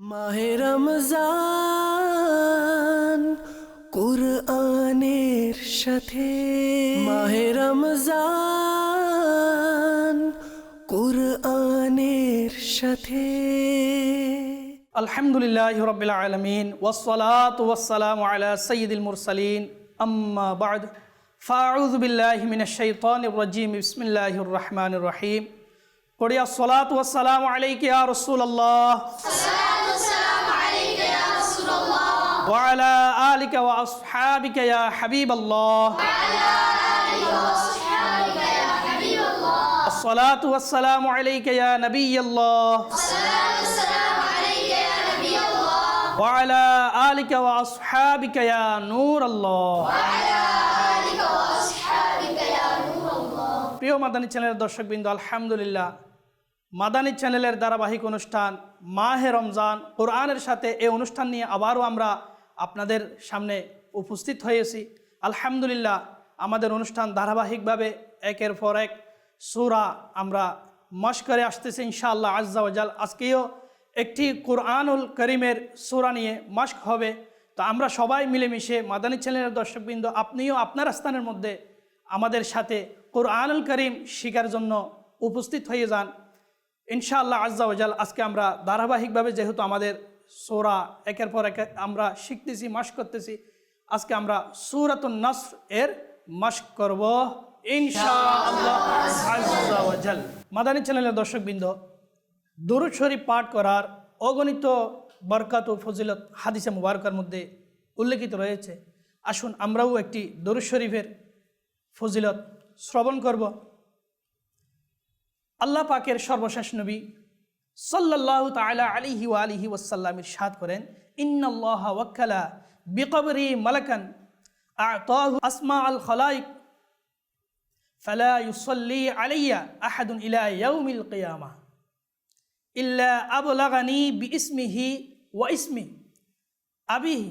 মাহে রমজান কুরআনের সাথে মাহে রমজান কুরআনের সাথে আলহামদুলিল্লাহ রবিল আলমিন ওসলাত ওসালাম আলা সঈদুল মুরসালিন আম্মা বাদ ফাউজ বিল্লাহ মিন শৈতান রাজিম ইসমিল্লাহ রহমান রহিম পড়িয়া সলাত ওয়াসালাম আলাইকে আর রসুল আল্লাহ وعلى آلك وأصحابك يا حبيب الله وعلى آلك وأصحابك يا حبيب الله الصلاة والسلام عليك يا نبي الله الصلاة والسلام عليك يا نبي الله وعلى آلك وأصحابك يا نور الله وعلى آلك وأصحابك يا نور الله প্রিয় মাদানী চ্যানেলের দর্শকবৃন্দ আলহামদুলিল্লাহ মাদানী চ্যানেলের ধারাবাহিক অনুষ্ঠান মাহে রমজান কোরআনের সাথে এই অনুষ্ঠান নিয়ে আবারও আমরা আপনাদের সামনে উপস্থিত হয়েছি। আলহামদুলিল্লাহ, আমাদের অনুষ্ঠান ধারাবাহিকভাবে একের পর এক সুরা আমরা মশ করে আসতেছি ইনশাআল্লাহ আজ্জা ওজাল আজকেও একটি কোরআনুল করিমের সুরা নিয়ে মাস্ক হবে। তো আমরা সবাই মিলেমিশে, মাদানী চ্যানেলের দর্শকবৃন্দ, আপনিও আপনার স্থানের মধ্যে আমাদের সাথে কোরআনুল করিম শিকার জন্য উপস্থিত হয়ে যান। ইনশাআল্লাহ আজ্জা ওজাল আজকে আমরা ধারাবাহিকভাবে যেহেতু আমাদের সোরা, একের পর এক আমরা শিখতেছি মাস্ক করতেছি। আজকে আমরা সুরাতুন নাসর এর মাস্ক করব মাদানী চ্যানেলের দর্শকবৃন্দ, দরুদ শরীফ পাঠ করার অগণিত বরকাত ও ফজিলত হাদিসে মুবারকার মধ্যে উল্লেখিত রয়েছে। আসুন আমরাও একটি দরুদ শরীফের ফজিলত শ্রবণ করব। আল্লাহ পাকের সর্বশেষ নবী সাল্লাল্লাহু তাআলা আলিহি ওয়া আলিহি ওয়াসাল্লামের সাদ করেন ইন্নাল্লাহ ওয়াক্কালা বিকবরি মালাকান আতাহু আসমা আল খলাইক ফালা ইউসাল্লি আলাইয়া আহাদুন ইলা ইয়াউমিল কিয়ামাহ ইল্লা আবলাগানি বিইসমিহি ওয়া ইসমি আবিহি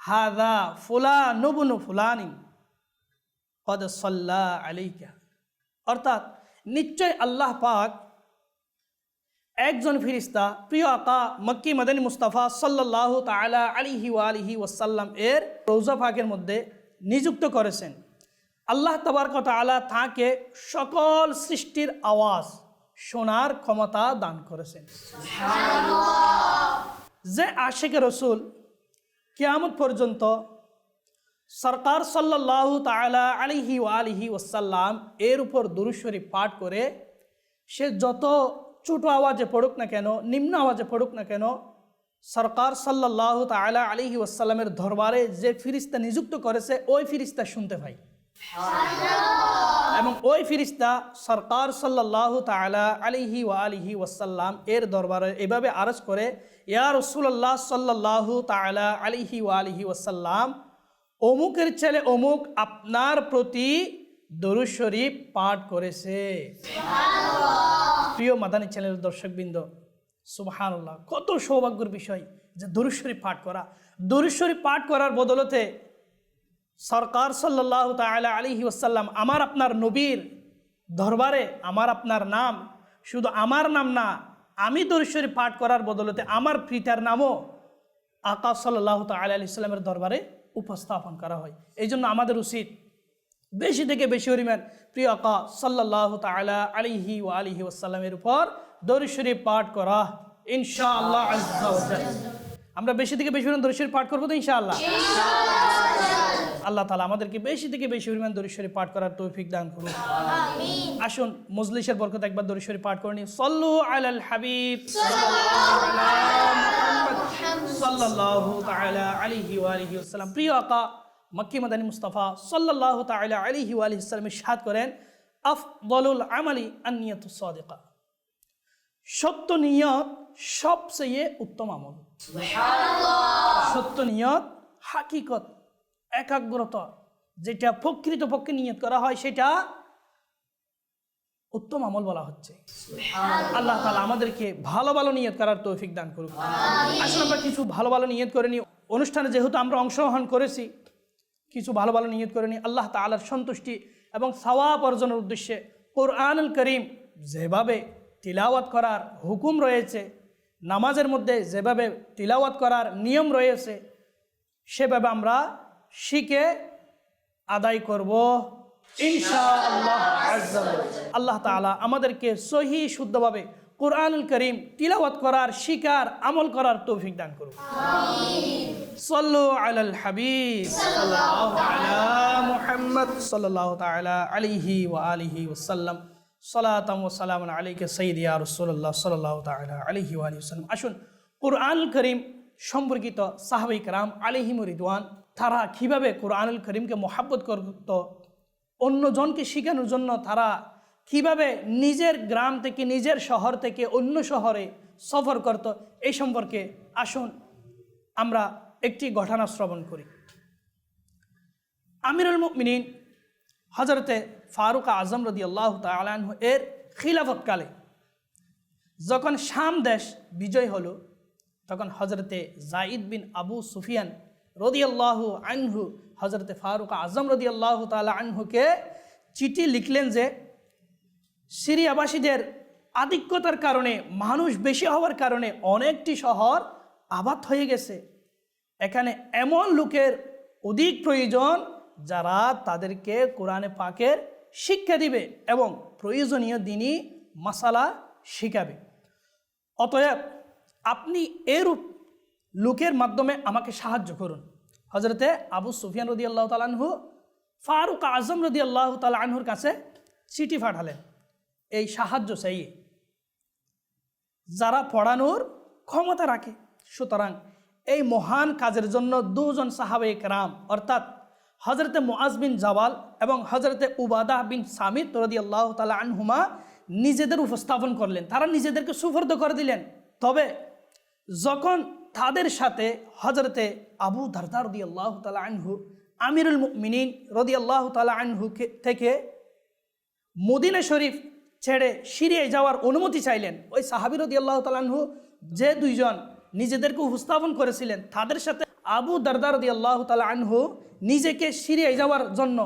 হাদা ফুলানুবনু ফুলানিন কদ সাল্লা আলাইকা অর্থাৎ নিশ্চয় আল্লাহ পাক একজন ফিরিস্তা প্রিয় আকা মক্কি মদনী মুস্তাফা সাল্লাহ তালা আলিহি ওয়ালিহি ওয়াসাল্লাম এর রৌজা ফাঁকের মধ্যে নিযুক্ত করেছেন। আল্লাহ তবার আলা তাঁকে সকল সৃষ্টির আওয়াজ শোনার ক্ষমতা দান করেছেন। যে আশেকে রসুল কেয়ামত পর্যন্ত সরকার সাল্লাহ তালা আলিহি আলিহি ওসাল্লাম এর উপর দুরুশ্বরী পাঠ করে সে যত ছোট আওয়াজে পড়ুক না কেন, নিম্ন আওয়াজে পড়ুক না কেন, সরকার সাল্লাহ তালা আলিহি ওসাল্লামের দরবারে যে ফিরিস্তা নিযুক্ত করেছে, ওই ফিরিস্তা শুনতে পাই এবং ওই ফিরিস্তা সরকার সাল্লাহ তালা আলিহি ওয়া আলিহি ওয়াসাল্লাম এর দরবারে এভাবে আরজ করে, ইয়া রসুল্লাহ সাল্লাহ তালা আলিহি ওয়া আলিহি ওয়াসাল্লাম, অমুকের ছেলে অমুক আপনার প্রতি দরুদ শরীফ পাঠ করেছে। প্রিয় মাদানী চ্যানেলের দর্শকবৃন্দ, সুবাহানুল্লাহ, কত সৌভাগ্যের বিষয় যে দরুদ শরীফ পাঠ করা। দরুদ পাঠ করার বদলতে সরকার সাল্লাহ তালা আলিহি ওসাল্লাম আমার আপনার নবীর দরবারে, আমার আপনার নাম, শুধু আমার নাম না, আমি দরিশ্বরী পাঠ করার বদলতে আমার পিতার নামও আকাশ সাল্লাহ তালা আলি ইসলামের দরবারে উপস্থাপন করা হয়। এই জন্য আমাদের উচিত বেশি থেকে বেশি পরিমাণ প্রিয় আকা সাল্লাহ তালা আলিহি ও আলিহি ওসাল্লামের উপর দরিশ্বরী পাঠ করা ইনশাআল্লাহ। আমরা বেশি থেকে বেশি পরিমাণ দরিশ্বরী পাঠ করব তো ইনশাআল্লাহ? আল্লাহ তালা আমাদেরকে বেশি থেকে বেশি পরিমাণ দরিশ্বরী পাঠ করার তৌফিক দান করুন আসুন মজলিসের বরকত একবার দরিশ্বরী পাঠ করে নি সল্লু আলাল হাবিব। সাল্লাল্লাহু তাআলা আলাইহি ওয়া আলিহি ওয়াসাল্লাম। প্রিয় আকা মক্কি মাদানী মুস্তাফা আলাইহি ওয়া আলিহি ওয়াসাল্লাম ইরশাদ করেন আফদলুল আমালি আন-নিয়াতুস সাদিকা। সত্য নিয়ত সবচেয়ে উত্তম আমল। সত্য নিয়ত হাকিকত একাগ্রতা যেটা প্রকৃত পক্ষে নিয়ত করা হয় সেটা উত্তম আমল বলা হচ্ছে। আল্লাহ তালা আমাদেরকে ভালো ভালো নিয়ত করার তৌফিক দান করুক। আসলে আমরা কিছু ভালো ভালো নিয়ত করে নিই। অনুষ্ঠানে যেহেতু আমরা অংশগ্রহণ করেছি কিছু ভালো ভালো নিয়ত করে নিই আল্লাহ তালার সন্তুষ্টি এবং সওয়াব অর্জনের উদ্দেশ্যে কোরআনুল করিম যেভাবে তিলাওয়াত করার হুকুম রয়েছে, নামাজের মধ্যে যেভাবে তিলাওয়াত করার নিয়ম রয়েছে, সেভাবে আমরা শিখে আদায় করব ইনশা আল্লাহ। আল্লাহ তাআলা আমাদেরকে সহি শুদ্ধভাবে কোরআনুল করিম তিলাওয়াত করার শিকার আমল করার তৌফিক দান করুন। সল্লু আলাল হাবিব। মুহাম্মদ সাল্লাল্লাহু তাআলা আলাইহি ওয়া আলিহি ওয়াসাল্লাম সালাতাম ওয়া সালামুন আলাইকা সাইয়্যিদিয়া রাসূলুল্লাহ সাল্লাল্লাহু তাআলা আলাইহি ওয়া আলিহি ওয়াসাল্লাম আসুন কোরআনুল করিম সম্পর্কিত সাহাবিক রাম আলিহিম রিদওয়ান তারা কীভাবে কোরআনুল করিমকে মহাব্বত করত অন্যজনকে শেখানোর জন্য তারা কীভাবে নিজের গ্রাম থেকে নিজের শহর থেকে অন্য শহরে সফর করত, এই সম্পর্কে আসুন আমরা একটি ঘটনা শ্রবণ করি। আমিরুল মুমিনিন হজরতে ফারুক আজম রদি আল্লাহ তালাহ এর খিলাফতকালে যখন শাম দেশ বিজয় হলো, তখন হজরতে জাইদ বিন আবু সুফিয়ান রদি আল্লাহ আনহু হজরতে ফারুক আজম রদি আল্লাহ তালা আনহুকে চিঠি লিখলেন যে সিরিয়াবাসীদের আধিক্যতার কারণে, মানুষ বেশি হওয়ার কারণে অনেকটি শহর আবাদ হয়ে গেছে। এখানে এমন লোকের অধিক প্রয়োজন যারা তাদেরকে কোরআনে পাকের শিক্ষা দিবে এবং প্রয়োজনীয় দিনই মাসালা শিখাবে। অতএব আপনি এরূপ লোকের মাধ্যমে আমাকে সাহায্য করুন। হজরতে আবু সুফিয়ান রদি আল্লাহ তালানহু ফারুক আজম রদি আল্লাহ তালানহুর কাছে চিঠি পাঠালেন। এই সাহায্য চাই। যারা পড়ানোর ক্ষমতা রাখে, সুতরাং এই মহান কাজের জন্য দুজন সাহাবে রাম অর্থাৎ হজরতে মোয়াজ বিন জাওয়াল এবং হজরতে উবাদাহ বিন সামিদ রদি আল্লাহ তালা আনহুমা নিজেদের উপস্থাপন করলেন। তারা নিজেদেরকে সুফর্দ করে দিলেন। তবে যখন তাদের সাথে হজরতে আবু দারদা রদি আল্লাহ তালা আনহু, আমিরুল মিনিন রদি আল্লাহ তালা আনহু থেকে মদিনা শরীফ ছেড়ে সিরিয়ায় যাওয়ার অনুমতি চাইলেন। ওই সাহাবির রদি আল্লাহ তালাহু যে দুইজন নিজেদেরকে উপস্থাপন করেছিলেন, তাদের সাথে আবু দারদার রদি আল্লাহ তালা আনহু নিজেকে সিরিয়ায় যাওয়ার জন্য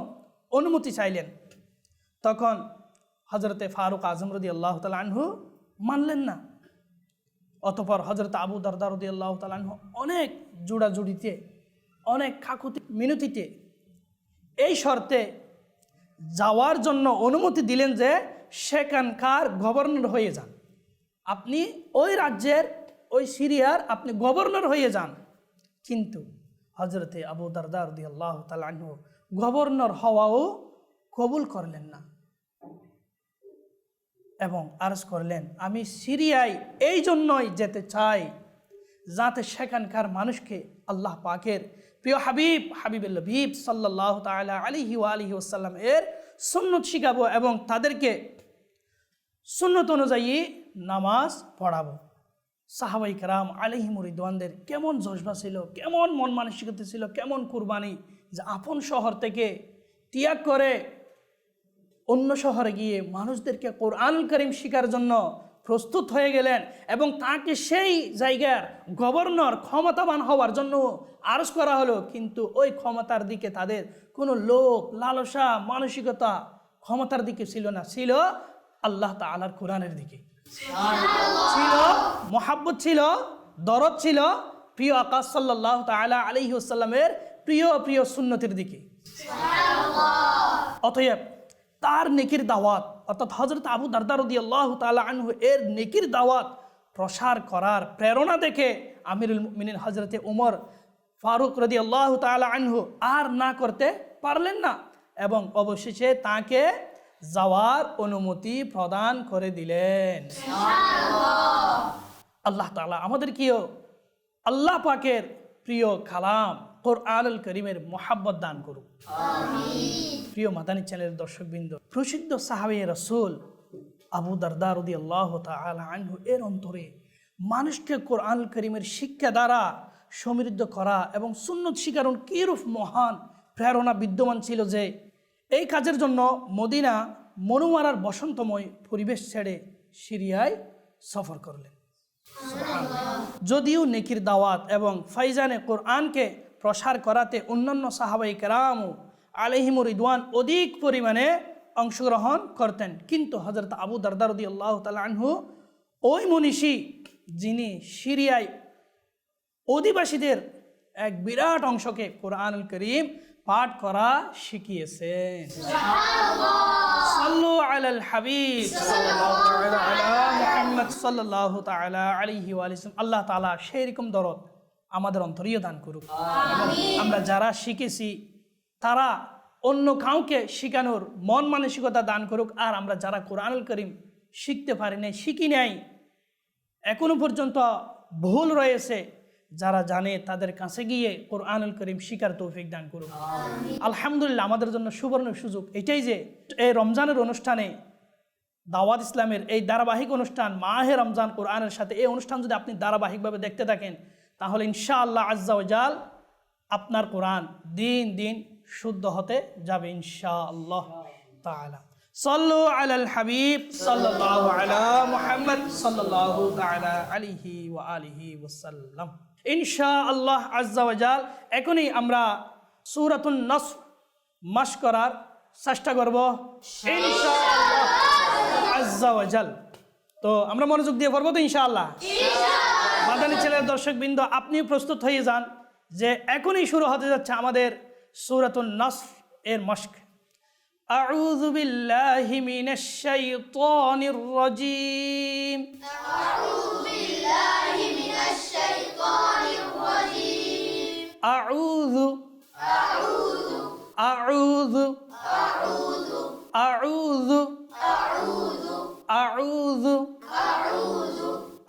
অনুমতি চাইলেন। তখন হজরতে ফারুক আজম রদি আল্লাহ আনহু মানলেন না। অতপর হজরত আবু দারদার রদি আল্লাহ তালা আনহু অনেক জুড়াজুড়িতে, অনেক খাকুতি মিনতিতে এই শর্তে যাওয়ার জন্য অনুমতি দিলেন যে সেখানকার গভর্নর হয়ে যান। আপনি ওই রাজ্যের, ওই সিরিয়ার আপনি গভর্নর হয়ে যান। কিন্তু হজরতে আবু দারদার দি আল্লাহ তালু গভর্নর হওয়াও কবুল করলেন না। এবং আরজ করলেন, আমি সিরিয়ায় এই জন্যই যেতে চাই যাতে সেখানকার মানুষকে আল্লাহ পাকের প্রিয় হাবিব, হাবিবুল হাবিব সাল্লাহ তালা আলিহি আলিহি ওসাল্লাম এর সুন্নত শিখাবো এবং তাদেরকে সুন্নত অনুযায়ী নামাজ পড়াবো। সাহাবাই কারাম আলিহি মুরিদওয়ানদের কেমন জজবা ছিল, কেমন মন মানসিকতা ছিল, কেমন কুরবানি যে আপন শহর থেকে ত্যাগ করে অন্য শহরে গিয়ে মানুষদেরকে কোরআন করিম শিকার জন্য প্রস্তুত হয়ে গেলেন এবং তাকে সেই জায়গার গভর্নর ক্ষমতাবান হওয়ার জন্য আরজ করা হলো। কিন্তু ওই ক্ষমতার দিকে তাদের কোনো লোক, লালসা, মানসিকতা ক্ষমতার দিকে ছিল না। ছিল আল্লাহ তালার কোরআনের দিকে। ছিল মোহাব্বত ছিল, দরদ ছিল, প্রিয় আকাশ সাল্লাহ তালা আলহি আসাল্লামের প্রিয় প্রিয় সুন্নতির দিকে। অতএব তার নেকির দাওয়াত অর্থাৎ হজরত আবু দারদারদি আল্লাহ তালা আনহু এর নেকির দাওয়াত প্রসার করার প্রেরণা দেখে আমিরুল মিনিন হজরতে উমর ফারুক রদি আল্লাহ তালা আনহু আর না করতে পারলেন না এবং অবশেষে তাকে যাওয়ার অনুমতি প্রদান করে দিলেন। আল্লাহ তালা আমাদেরকেও আল্লাহ পাকের প্রিয় কালাম কোরআনুল করিমের মোহাব্বত দান করুক। প্রিয় মাদানী চ্যানেলের দর্শকবৃন্দ প্রসিদ্ধ সাহাবে রসুল আবু দারদারদি আল্লাহ আনহু এর অন্তরে মানুষকে কোরআন করিমের শিক্ষা দ্বারা সমৃদ্ধ করা এবং সুন্নত শিকারণ কীরূপ মহান প্রেরণা বিদ্যমান ছিল যে এই কাজের জন্য মদিনা মনোমারার বসন্তময় পরিবেশ ছেড়ে সিরিয়ায় সফর করলেন। যদিও নেকির দাওয়াত এবং ফাইজানে কোরআনকে প্রসার করাতে অন্যান্য সাহাবাই কেরাম আলহিমুর ইদওয়ান অধিক পরিমাণে অংশগ্রহণ করতেন। কিন্তু হজরত আবু দারদারদি আল্লাহ আনহু, ওই মনীষী যিনি সিরিয়ায় অধিবাসীদের এক বিরাট অংশকে কোরআন করিম পাঠ করা শিখিয়েছেন। সাল্লু আলাল হাবিব। সাল্লাল্লাহু তাআলা আলা মুহাম্মদ সাল্লাল্লাহু তাআলা আলাইহি ওয়া সাল্লাম। আল্লাহ রকম দরদ আমাদের অন্তরীয় দান করুক। আমরা যারা শিখেছি তারা অন্য কাউকে শিখানোর মন মানসিকতা দান করুক। আর আমরা যারা কোরআনুল করিম শিখতে পারি নাই শিখি নাই এখনও পর্যন্ত ভুল রয়েছে যারা জানে তাদের কাছে গিয়ে কোরআনুল করিম শিকার তৌফিক দান করুক। আলহামদুলিল্লাহ আমাদের জন্য সুবর্ণ সুযোগ এটাই যে এই রমজানের অনুষ্ঠানে দাওয়াত ইসলামের এই ধারাবাহিক অনুষ্ঠান মাহে রমজান কোরআনের সাথে এই অনুষ্ঠান যদি আপনি ধারাবাহিকভাবে দেখতে থাকেন তাহলে ইনশাআল্লাহ আজ্জাওজাল আপনার কোরআন দিন দিন শুদ্ধ হতে যাবে ইনশাআল্লাহ আল্লাহ সাল্লু আলাল হাবিব সাল্লাল্লাহু আলা মুহাম্মদ সাল্লাল্লাহু তাআলা আলাইহি ওয়া আলিহি ওয়া وآله وسلم ইনশা আল্লাহ আজাল এখনই আমরা সূরাতুন নস মাস করার চেষ্টা করব। ইনশা ওয়াজাল তো আমরা মনোযোগ দিয়ে পড়ব তো ইনশাআল্লাহ। মাদানী ছেলের দর্শকবৃন্দ আপনিও প্রস্তুত হয়ে যান যে এখনই শুরু হতে যাচ্ছে আমাদের সূরাতুন নসর এর মস্ক أعوذ بالله من الشيطان الرجيم أعوذ بالله من الشيطان الرجيم أعوذ أعوذ أعوذ أعوذ أعوذ أعوذ أعوذ أعوذ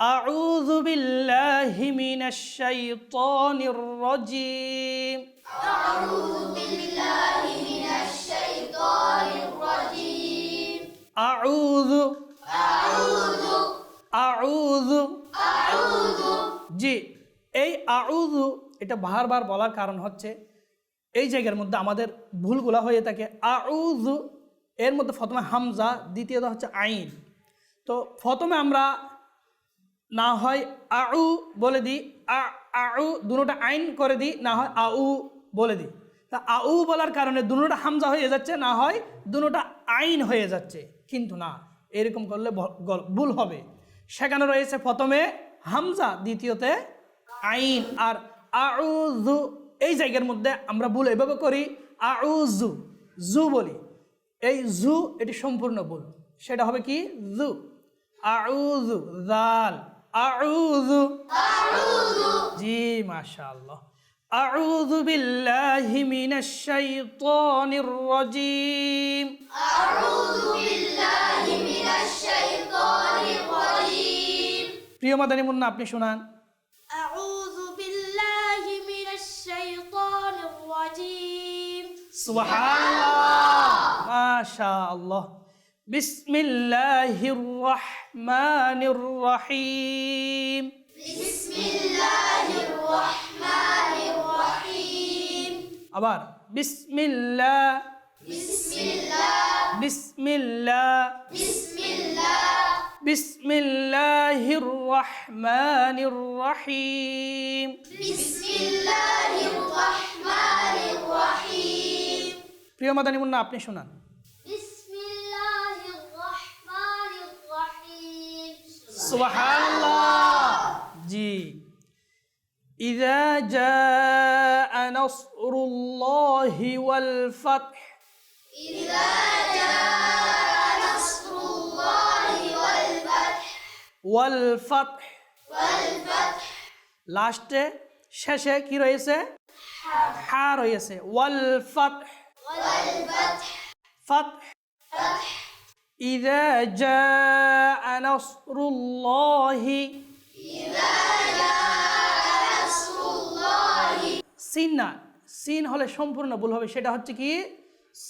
أعوذ بالله من الشيطان الرجيم أعوذ بالله من الشيطان الرجيم أعوذ أعوذ أعوذ أعوذ জি এই আউযু এটা বারবার বলার কারণ হচ্ছে এই জায়গার মধ্যে আমাদের ভুলগুলা হয়ে থাকে আউযু এর মধ্যে প্রথমে হামজা দ্বিতীয়ত হচ্ছে আইন তো প্রথমে আমরা না হয় আউ বলে দিই আ আউ দুটোটা আইন করে দিই না হয় আউ বলে দিই। তা আউ বলার কারণে দুটোটা হামজা হয়ে যাচ্ছে না হয় দুটোটা আইন হয়ে যাচ্ছে। কিন্তু না এরকম করলে ভুল হবে। সেখানে রয়েছে প্রথমে হামজা দ্বিতীয়তে আইন। আর আউযু এই জায়গার মধ্যে আমরা ভুল এভাবে করি আউযু জু বলি। এই জু এটি সম্পূর্ণ ভুল। সেটা হবে কি? জু আউযু জাল আউযু। জি মাশাআল্লাহ। أعوذ بالله من الشيطان الرجيم أعوذ بالله من الشيطان الرجيم প্রিয় মাদানী মুন্না আপনি শোনান أعوذ بالله من الشيطان الرجيم সুবহানাল্লাহ মাশাআল্লাহ বিসমিল্লাহির রহমানির রহিম بسم الله الرحمن الرحيم بسم الله الرحمن الرحيم আবার بسم الله بسم الله بسم الله بسم الله بسم الله الرحمن الرحيم بسم الله الرحمن الرحيم سبحان الله জি إذا جاء نصر الله والفتح إذا جاء نصر الله والفتح والفتح والفتح লাস্টে শেষে কি রয়েছে হা রয়েছে ওয়াল ফাতহ والفتح ফাতহ إذا جاء نصر الله نصر الله সিন না, সিন হলে সম্পূর্ণ ভুল হবে, সেটা হচ্ছে কি?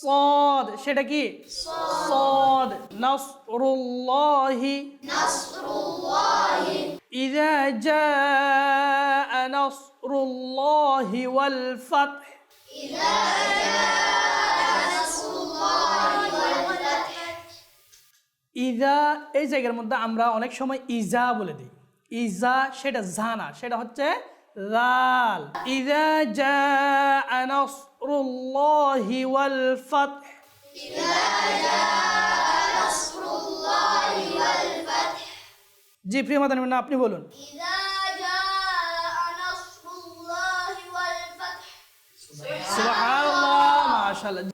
সদ, সেটা কি? সদ। নাসরুল্লাহি। নাসরুল্লাহি ইযা জাআ নাসরুল্লাহি ওয়াল ফাতহ। ইযা জাআ নাসরুল্লাহি ওয়াল ফাতহ ইযা এই জায়গার মধ্যে আমরা অনেক সময় ইজা বলে দিই। ইজা সেটা জানা সেটা হচ্ছে লাল। ইজা জা নাসরুল্লাহি ওয়াল ফাতহ। ইজা জা নাসরুল্লাহি ওয়াল ফাতহ। জি প্রিয় মাদান আপনি বলুন।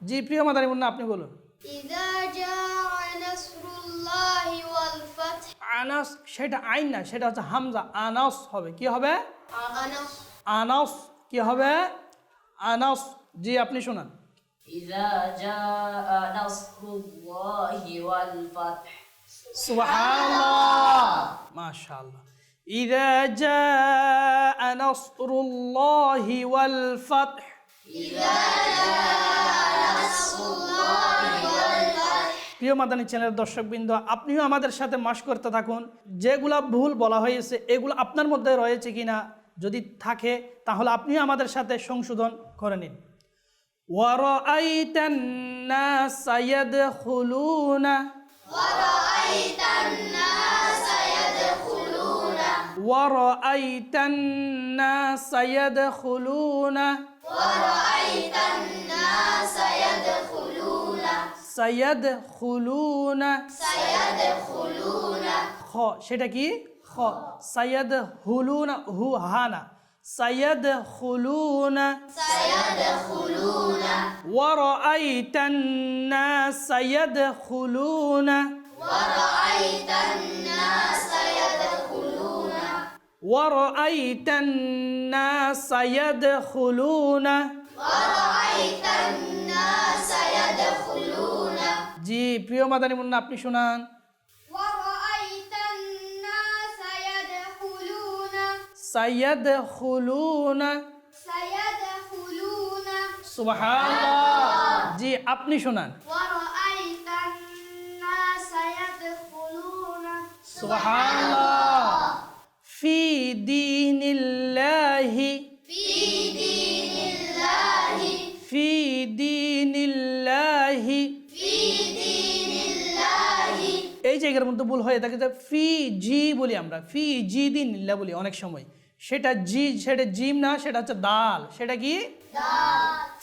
জি প্রিয় আপনি বলুন আনাস সেটা আইন না সেটা হচ্ছে হামজা আনাস হবে কি হবে أنص আনাস কি হবে আনাস জি আপনি শোনান إذا جاء نصر الله والفتح সুবহানাল্লাহ মাশাআল্লাহ إذا جاء نصر الله والفتح প্রিয় মাদানী চ্যানেলের দর্শকবৃন্দ আপনিও আমাদের সাথে মাস করতে থাকুন যেগুলা ভুল বলা হয়েছে এগুলো আপনার মধ্যে রয়েছে কিনা যদি থাকে তাহলে আপনিও আমাদের সাথে সংশোধন করে নিন وَرَأَيْتَ النَّاسَ يَدْخُلُونَ ورأيت الناس يدخلون وَرَأَيْتَ النَّاسَ يَدْخُلُونَ ورأيت الناس يدخلون سيدخلون سيدخلون খ সেটা কি খ সাইয়াদ হুলুনা হু হানা সাইয়াদ হুলুনা سيدخلون ورأيت الناس يدخلون ورأيت الناس يدخلون ورأيت الناس يدخلون ورأيت الناس يدخلون জি, প্রিয় মাদানী মুন্না, আপনি শুনান। সাইয়াদ হুলুনা সুবহানাল্লাহ। জি, আপনি শোনান। সুবহানাল্লাহ। ফি দীনিল্লাহি। ফি জায়গার মধ্যে ভুল হয়ে থাকে যে ফি জি বলি আমরা। ফি জি দি নিল্লা বলি অনেক সময়। সেটা জি সেটা জিম না সেটা হচ্ছে দাল। সেটা কি?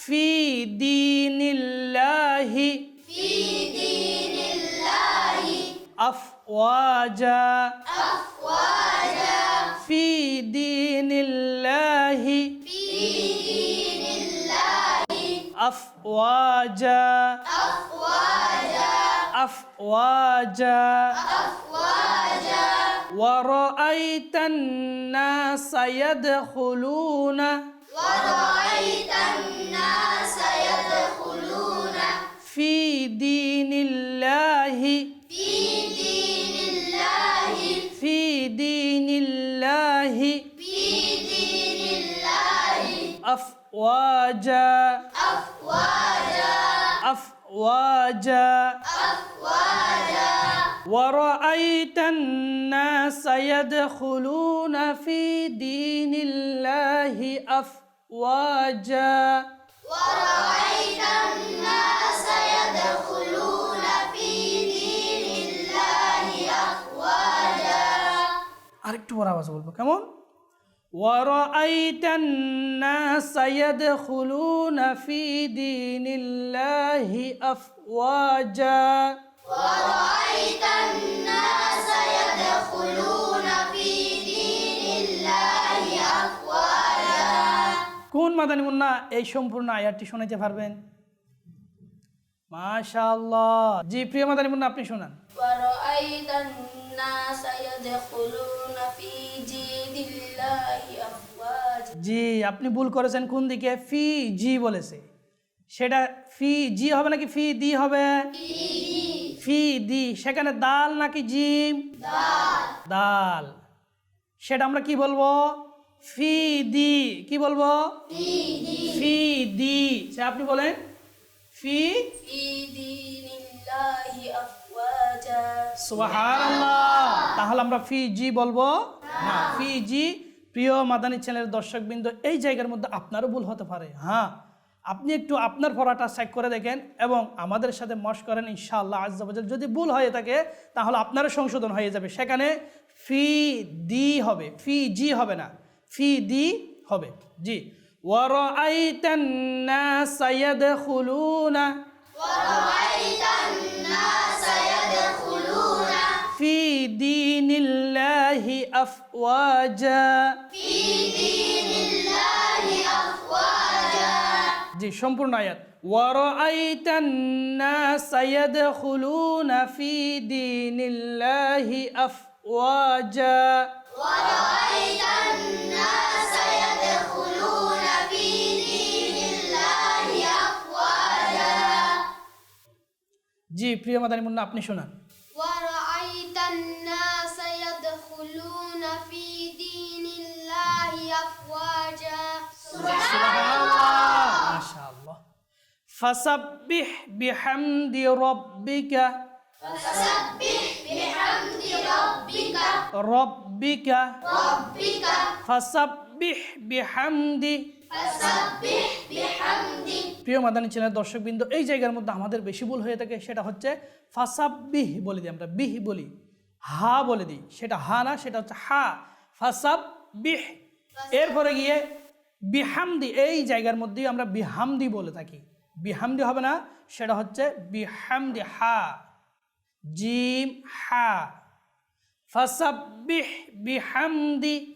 ফি দিনিল্লাহি আফওয়াজা। ফি দিনিল্লাহি আফওয়াজা। أفواجا. أفواجا. ورأيت الناس يدخلون. ورأيت الناس يدخلون. في دين الله. في دين الله. في دين الله. في دين الله. أفواجا. أفواجا. أفواجا. ورأيت الناس يدخلون في دين الله أفواجا ورأيت الناس يدخلون في دين الله أفواجا আরেকটু বড় আওয়াজ বলবো কেমন ورأيت الناس يدخلون في دين الله أفواجا কোন মাদানী মুন্না এই সম্পূর্ণ আয়াতটি শোনাতে পারবেন? মাশাআল্লাহ। জি, প্রিয় মাদানী মুন্না, আপনি শোনান। জি, আপনি ভুল করেছেন কোন দিকে? ফি, জি বলেছে। সেটা ফি, জি হবে নাকি ফি, দি হবে? ফি, দি। সেখানে দাল নাকি জিম? দাল। সেটা আমরা কি বলব? ফি, দি। কি বলব? ফি, দি। সে আপনি বলেন। ফি? তাহলে আমরা ফি, জি বলব? না, ফি, জি। প্রিয় মাদানি চ্যানেলের দর্শকবৃন্দ, এই জায়গার মধ্যে আপনারও ভুল হতে পারে। হ্যাঁ। আপনি একটু আপনার পড়াটা চেক করে দেখেন এবং আমাদের সাথে মশ করেন ইনশাআল্লাহ আজ্জাবাজাল যদি ভুল হয়ে থাকে তাহলে আপনারও সংশোধন হয়ে যাবে সেখানে ফি দি হবে ফি জি হবে না ফি দি হবে জি وَرَأَيْتَ النَّاسَ يَدْخُلُونَ ورأيت الناس يدخلون في دين دين الله أفواجا في জি সম্পূর্ণ আয়াত ورأيت الناس يدخلون في دين الله أفواجا ورأيت الناس يدخلون في دين الله أفواجا জি প্রিয় মাদানী মুন্না আপনি শোনান মাশাআল্লাহ فسبح بحمد ربك فسبح بحمد ربك ربك ربك فسبح بحمد فسبح بحمد প্রিয় মাদানী চ্যানেল দর্শকবৃন্দ এই জায়গার মধ্যে আমাদের বেশি ভুল হয়ে থাকে সেটা হচ্ছে ফাসাব্বিহ বলে দিই আমরা বিহ বলি হা বলে দিই সেটা হা না সেটা হচ্ছে হা ফাসাব বিহ এরপরে গিয়ে বিহামদি এই জায়গার মধ্যেই আমরা বিহামদি বলে থাকি। বিহামদি হবে না সেটা হচ্ছে বিহামদি হা। জিম হা। ফসব্বিহ বিহামদি।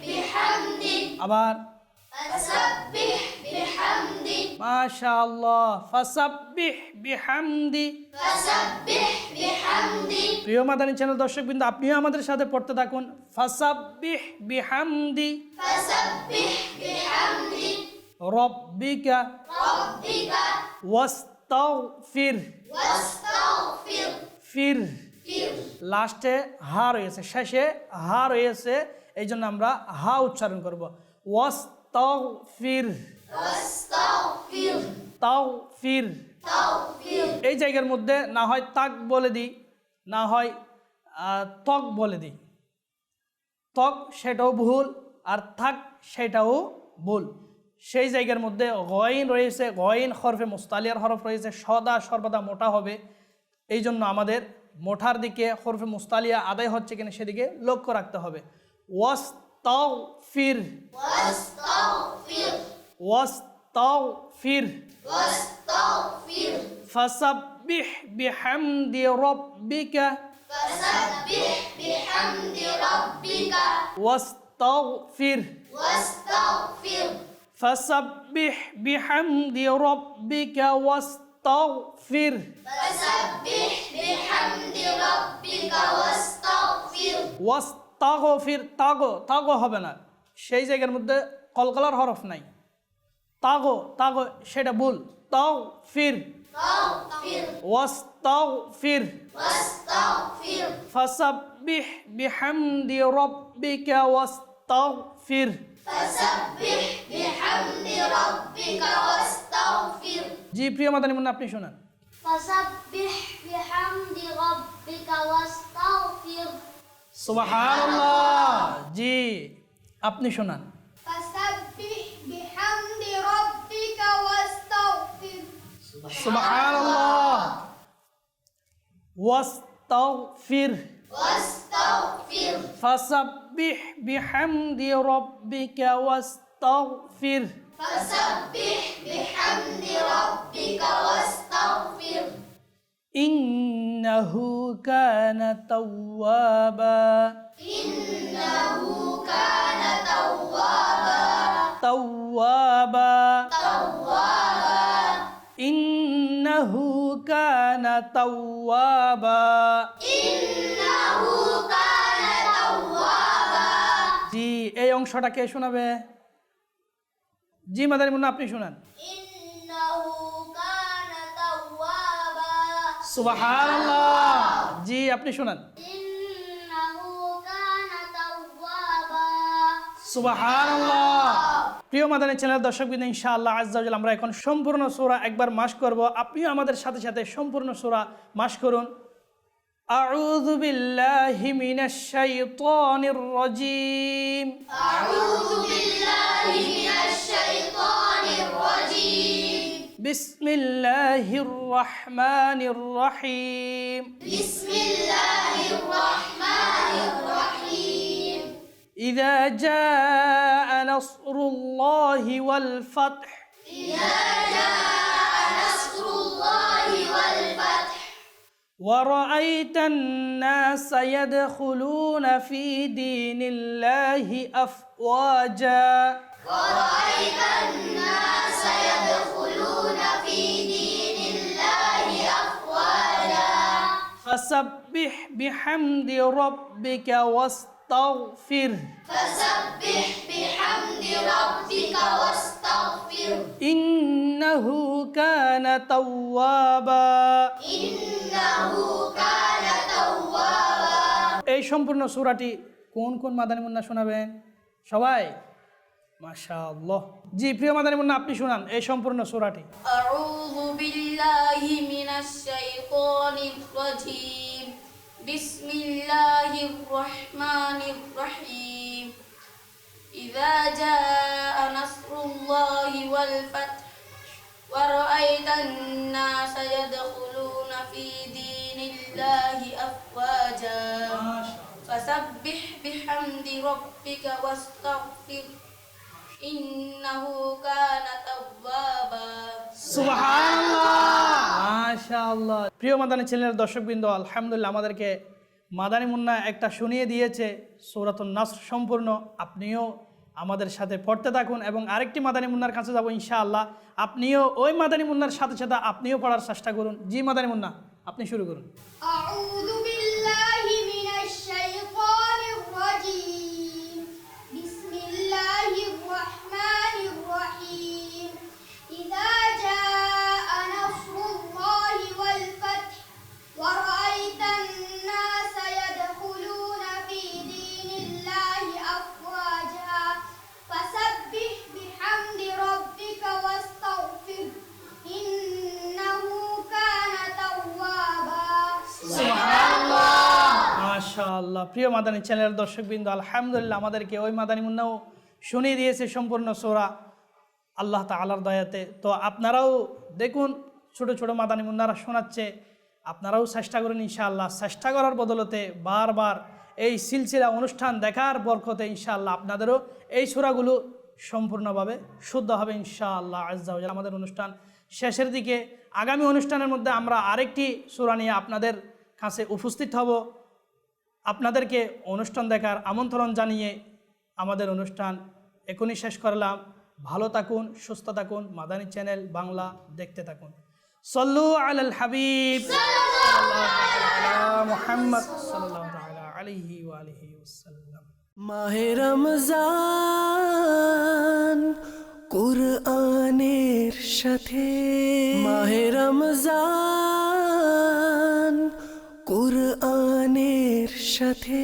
বিহামদি। আবার فسبح بحمد মাশাআল্লাহ ফাসাব্বিহ বিহামদি فسبح بحمد প্রিয় মাদানী চ্যানেল দর্শকবৃন্দ আপনিও আমাদের সাথে পড়তে থাকুন ফাসাব্বিহ বিহামদি فسبح بحمد রব্বিকা ربك ওয়াস্তাগফির واستغفر ফির فر লাস্টে হা রয়েছে শেষে হা রয়েছে এই জন্য আমরা হা উচ্চারণ করব তাগফির আস্তাগফির তাগফির তাগফির এই জায়গার মধ্যে না হয় তাক বলে দিই না হয় ত্বক বলে দিই। ত্বক সেটাও ভুল আর থাক সেটাও ভুল। সেই জায়গার মধ্যে গয়েন রয়েছে গয়েন হরফে মোস্তালিয়ার হরফ রয়েছে সদা সর্বদা মোটা হবে। এই জন্য আমাদের মোটার দিকে হরফে মোস্তালিয়া আদায় হচ্ছে কিনা সেদিকে লক্ষ্য রাখতে হবে। ওয়াস্ত Wastaghfir. Wastaghfir. Wastaghfir. Wastaghfir. Fasabbih bihamdi rabbika. Fasabbih bihamdi rabbika. Wastaghfir. Wastaghfir. Fasabbih bihamdi rabbika wastaghfir. Fasabbih bihamdi rabbika wastaghfir. Wastaghfir. তাগো ফির তাগো তাগো হবে না। সেই জায়গার মধ্যে কলকলার হরফ নাই। তাগো তাগো সেটা ভুল। তাও ফির। ওয়াস্তাও ফির। ফাসাব্বিহ বিহামদি রব্বিকা ওয়াস্তাও ফির জি প্রিয় মাদানি মুন্না আপনি শোনান। ফাসাব্বিহ বিহামদি রব্বিকা ওয়াস্তাগফির। Subhanallah. Ji, apni shunan. Fasabih bihamdi rabbika wastaghfir. Subhanallah. Wastaghfir. Wastaghfir. Fasabih bihamdi rabbika wastaghfir. Fasabih bihamdi rabbika wastaghfir. إنه كان توابا إنه كان توابا توابا توابا إنه كان توابا إنه كان توابا জি এই অংশটা কে শোনাবে জি মাদারি মুন্না আপনি শোনান সুবহানাল্লাহ জি আপনি শোনান إنه كان توابا সুবহানাল্লাহ প্রিয় মাদানী চ্যানেল দর্শক বিন্দু ইনশাআল্লাহ আজ্জাউজাল আমরা এখন সম্পূর্ণ সূরা একবার মাস করব আপনিও আমাদের সাথে সাথে সম্পূর্ণ সূরা মাস করুন أعوذ بالله من الشيطان الرجيم أعوذ بالله من بسم الله الرحمن الرحيم. بسم الله الرحمن الرحيم إذا جاء نصر الله والفتح إذا جاء نصر الله والفتح. ورأيت الناس يدخلون في دين الله أفواجا. ورأيت الناس يدخلون فسبح بحمد ربك واستغفره فسبح بحمد ربك واستغفره إنه كان توابا إنه كان توابا এই সম্পূর্ণ সূরাটি কোন কোন মাদানী মুন্না শোনাবেন সবাই মাশাআল্লাহ জি প্রিয় মাদানী মুন্না আপনি শুনান এই সম্পূর্ণ সূরাটি أعوذ بالله من الشيطان الرجيم بسم الله الرحمن الرحيم إذا جاء نصر الله والفتح ورأيت الناس يدخلون في دين الله أفواجا فسبح بحمد ربك প্রিয় মাদানী চ্যানেলের দর্শকবৃন্দ আলহামদুলিল্লাহ আমাদেরকে মাদানী মুন্না একটা শুনিয়ে দিয়েছে সৌরাতুল নাসর সম্পূর্ণ। আপনিও আমাদের সাথে পড়তে থাকুন এবং আরেকটি মাদানী মুন্নার কাছে যাব ইনশাআল্লাহ। আপনিও ওই মাদানী মুন্নার সাথে সাথে আপনিও পড়ার চেষ্টা করুন। জি মাদানী মুন্না আপনি শুরু করুন। মাশাআল্লাহ। প্রিয় মাদানী চ্যানেলের দর্শকবৃন্দ, আলহামদুলিল্লাহ আমাদেরকে ওই মাদানী মুন্নাও শুনিয়ে দিয়েছে সম্পূর্ণ সোরা আল্লাহ তালার দয়াতে। তো আপনারাও দেখুন, ছোট ছোট মাদানী মুন্নারা শোনাচ্ছে, আপনারাও চেষ্টা করুন ইনশাআল্লাহ। চেষ্টা করার বদলতে বারবার এই সিলসিলা অনুষ্ঠান দেখার বরকতে ইনশাআল্লাহ আপনাদেরও এই সুরাগুলো সম্পূর্ণভাবে শুদ্ধ হবে ইনশাআল্লাহ আজ্জাউজাল আমাদের অনুষ্ঠান শেষের দিকে আগামী অনুষ্ঠানের মধ্যে আমরা আরেকটি সুরা নিয়ে আপনাদের কাছে উপস্থিত হব। আপনাদেরকে অনুষ্ঠান দেখার আমন্ত্রণ জানিয়ে আমাদের অনুষ্ঠান এখনই শেষ করলাম। ভালো থাকুন, সুস্থ থাকুন। মাদানী চ্যানেল বাংলা দেখতে থাকুন। সল্লু আল হাবিব। মোহাম্মদ মাহে রমজান কুরআনের সাথে। মাহে রমজান সাথে